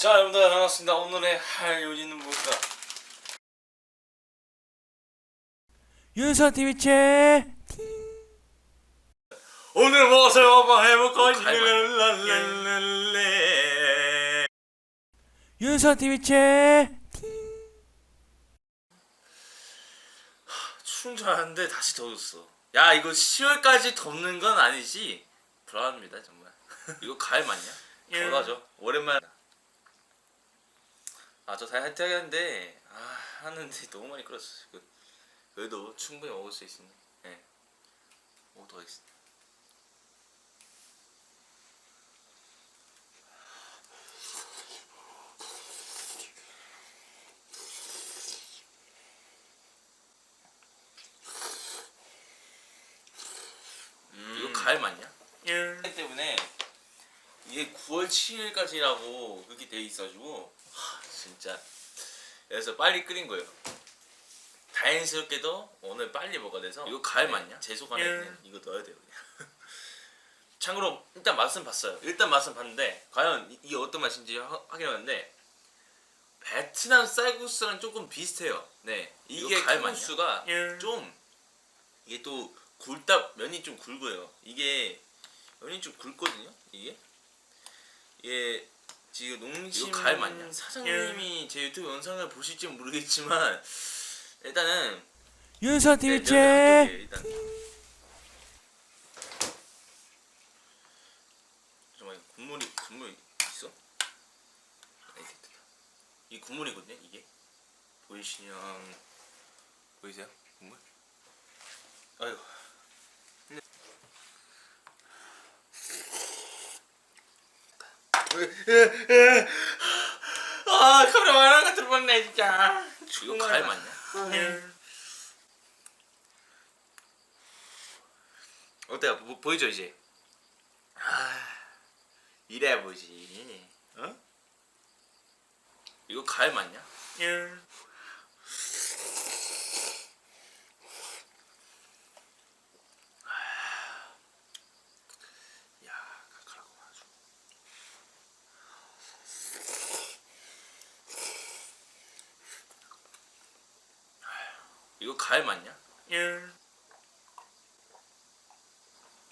자 여러분들 반갑습니다 오늘의 할 요리는 뭘까 윤서 TV 채 오늘 무엇을 한번 해볼까. 랄랄랄랄레. 윤서 TV 채 추운 줄 알았는데 다시 더웠어 야 이거 10월까지 덥는 건 아니지 불안합니다 정말 이거 가을 맞냐? 불하죠 오랜만에 아 저 다이 하트 하겠는데 아 하는데 너무 많이 끓었어 그, 그래도 충분히 먹을 수 있습니다 예. 먹도록 하겠습니다. 이거 가을 맞냐? 때문에 이게 9월 7일까지라고 그렇게 돼 있어가지고 하, 진짜 그래서 빨리 끓인 거예요. 다행스럽게도 오늘 빨리 먹어야 돼서 이거 가을 맞냐? 제 속안에 그냥 이거 넣어야 돼요 그냥. 참고로 일단 맛은 봤어요. 일단 맛은 봤는데 과연 이- 이게 어떤 맛인지 하- 확인해봤는데 베트남 쌀국수랑 조금 비슷해요. 네, 이게 가을 맛수가 좀 이게 또 굴다 면이 좀 굵어요. 이게 면이 좀 굵거든요. 이게 이게 지금 농심 이거 가을 맞냐? 사장님이 제 유튜브 영상을 보실지 모르겠지만 일단은 윤서 네, 핫도그예요, 일단. 잠깐만 국물이 국물 있어? 아니, 됐다. 이 국물이거든요. 이게 보이시면 보이세요? 국물? 아이고. 아 카메라 말하는 거 들어봤네 진짜 이거 가을 맞냐? 어때요? 보, 보이죠 이제? 아 이래야 보이지 어? 이거 가을 맞냐? 야 칼칼하고 아주 이거 가을 맞냐?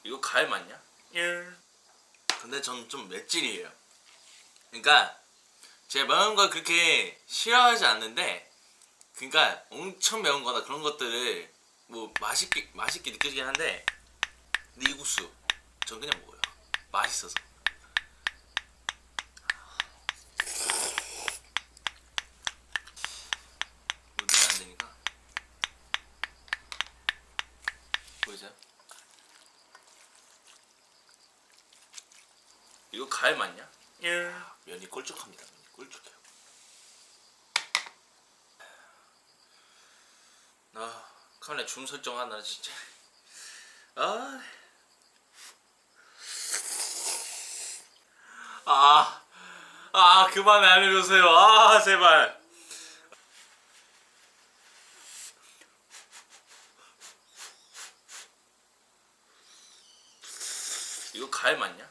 이거 가을 맞냐? 근데 전좀 맷질이에요. 그러니까 제가 매운 걸 그렇게 싫어하지 않는데, 그러니까 엄청 매운 거나 그런 것들을 뭐 맛있게 맛있게 느껴지긴 한데, 근데 이 국수 전 그냥 먹어요. 맛있어서. 운동이 안 되니까. 보이세요? 이거 가을 맞냐? 면이 꼴쭉합니다. 면이 꼴쭉해요. 아 카메라 줌 설정하나 진짜. 아. 아, 아 그만 알려주세요. 아 제발. 이거 가을 맞냐?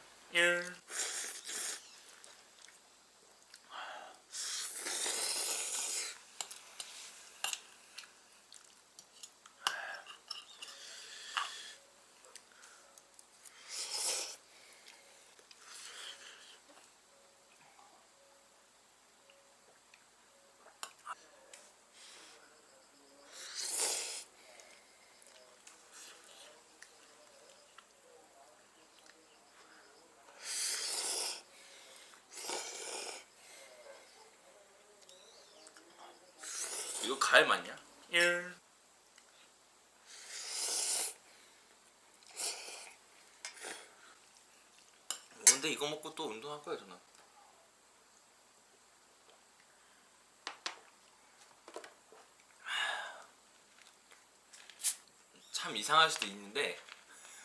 가을 맞냐? 근데 이거 먹고 또 운동할 거야 저는. 참 이상할 수도 있는데,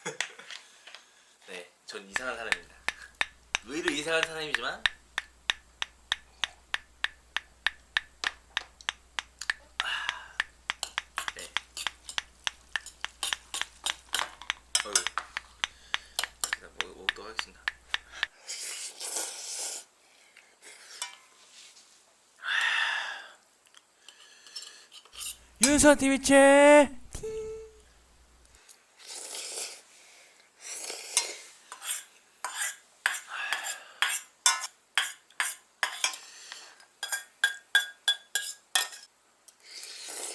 네, 전 이상한 사람입니다. 의외로 이상한 사람이지만 네. 어휴. 자, 먹, 먹도록 하겠습니다. 윤선 TV 채.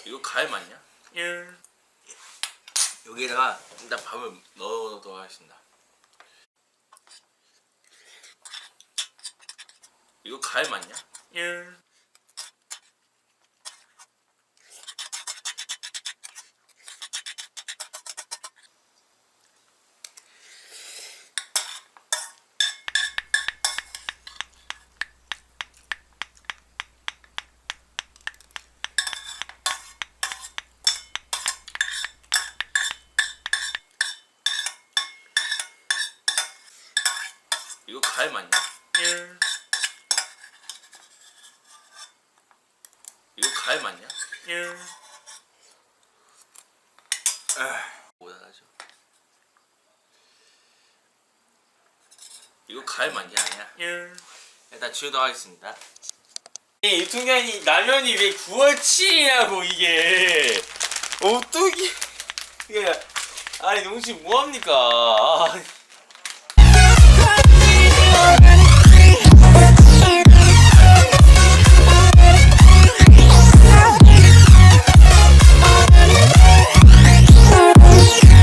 이거 과일 맞냐? 여기다가 일단 밥을 넣어도록 하겠습니다. 이거 과일 맞냐? 이 과일 맞냐? 이거 과일 맞냐? 뭐다 하죠? 이거 과일 맞냐 아니야? 일단 치우도록 하겠습니다. 이 유통기한이 라면이 왜 9월 7일이냐고 이게 어떻게 이게 아니 농심 뭐합니까 아.